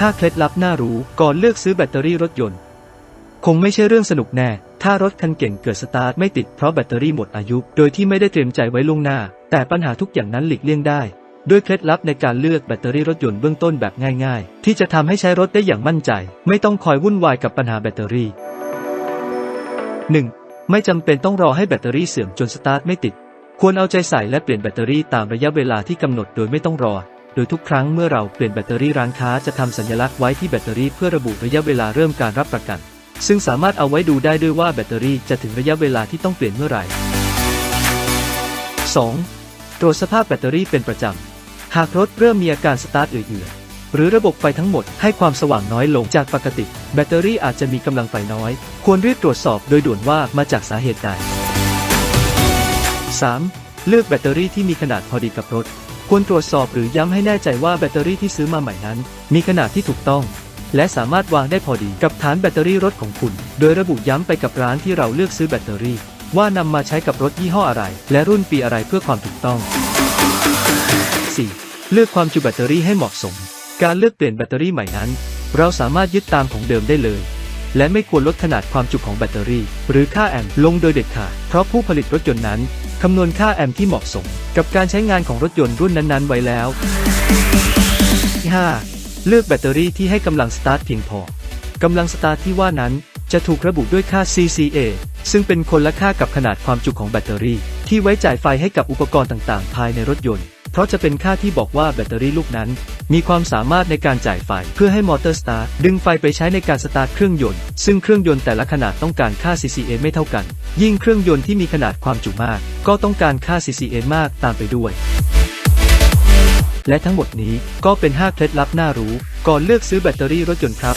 5 เคล็ดลับน่ารู้ก่อนเลือกซื้อแบตเตอรี่รถยนต์ คงไม่ใช่เรื่องสนุกแน่ ถ้ารถคันเก่งเกิดสตาร์ทไม่ติดเพราะแบตเตอรี่หมดอายุ โดยที่ไม่ได้เตรียมใจไว้ล่วงหน้า แต่ปัญหาทุกอย่างนั้นหลีกเลี่ยงได้ ด้วยเคล็ดลับในการเลือกแบตเตอรี่รถยนต์เบื้องต้นแบบง่าย ๆ ที่จะทำให้ใช้รถได้อย่างมั่นใจ ไม่ต้องคอยวุ่นวายกับปัญหาแบตเตอรี่ 1. ไม่จำเป็นต้องรอให้แบตเตอรี่เสื่อมจนสตาร์ทไม่ติด ควรเอาใจใส่และเปลี่ยนแบตเตอรี่ตามระยะเวลาที่กำหนดโดยไม่ต้องรอ โดยทุกครั้งเมื่อเราเปลี่ยนแบตเตอรี่ร้านค้าจะทำสัญลักษณ์ไว้ที่แบตเตอรี่เพื่อระบุระยะเวลาเริ่มการรับประกัน ซึ่งสามารถเอาไว้ดูได้ด้วยว่าแบตเตอรี่จะถึงระยะเวลาที่ต้องเปลี่ยนเมื่อไหร่ 2. ตรวจสภาพแบตเตอรี่เป็นประจำ หากรถเริ่มมีอาการสตาร์ทเอื่อยๆ หรือระบบไฟทั้งหมดให้ความสว่างน้อยลงจากปกติ แบตเตอรี่อาจจะมีกำลังไฟน้อย ควรรีบตรวจสอบโดยด่วนว่ามาจากสาเหตุใด 3. เลือกแบตเตอรี่ที่มีขนาดพอดีกับรถ ควรตรวจสอบหรือย้ำให้แน่ใจว่าแบตเตอรี่ที่ซื้อมาใหม่นั้น มีขนาดที่ถูกต้อง และสามารถวางได้พอดีกับฐานแบตเตอรี่รถของคุณ โดยระบุย้ำไปกับร้านที่เราเลือกซื้อแบตเตอรี่ ว่านำมาใช้กับรถยี่ห้ออะไร และรุ่นปีอะไรเพื่อความถูกต้อง 4. เลือกความจุแบตเตอรี่ให้เหมาะสม การเลือกเปลี่ยนแบตเตอรี่ใหม่นั้น เราสามารถยึดตามของเดิมได้เลยและไม่ควรลดขนาดความจุของแบตเตอรี่ หรือค่าแอมป์ลงโดยเด็ดขาด เพราะผู้ผลิตรถยนต์นั้น คำนวณค่าแอมป์ที่เหมาะสม กับการใช้งานของรถยนต์รุ่นนั้นๆ ไว้แล้ว 5. เลือกแบตเตอรี่ที่ให้กำลังสตาร์ทเพียงพอกำลังสตาร์ทที่ว่านั้นจะถูกระบุด้วยค่า CCA ซึ่งเป็นคนละค่ากับขนาดความจุของแบตเตอรี่ ที่ไว้จ่ายไฟให้กับอุปกรณ์ต่างๆ ภายในรถยนต์ เพราะจะเป็นค่าที่บอกว่าแบตเตอรี่ลูกนั้น มีความสามารถในการจ่ายไฟ เพื่อให้มอเตอร์สตาร์ดึงไฟไปใช้ในการสตาร์ทเครื่องยนต์ ซึ่งเครื่องยนต์แต่ละขนาดต้องการค่า CCA ไม่เท่ากัน ยิ่งเครื่องยนต์ที่มีขนาดความจุมาก ก็ต้องการค่า CCA มากตามไปด้วย และทั้งหมดนี้ก็เป็น 5 เคล็ดลับน่ารู้ ก่อนเลือกซื้อแบตเตอรี่รถยนต์ครับ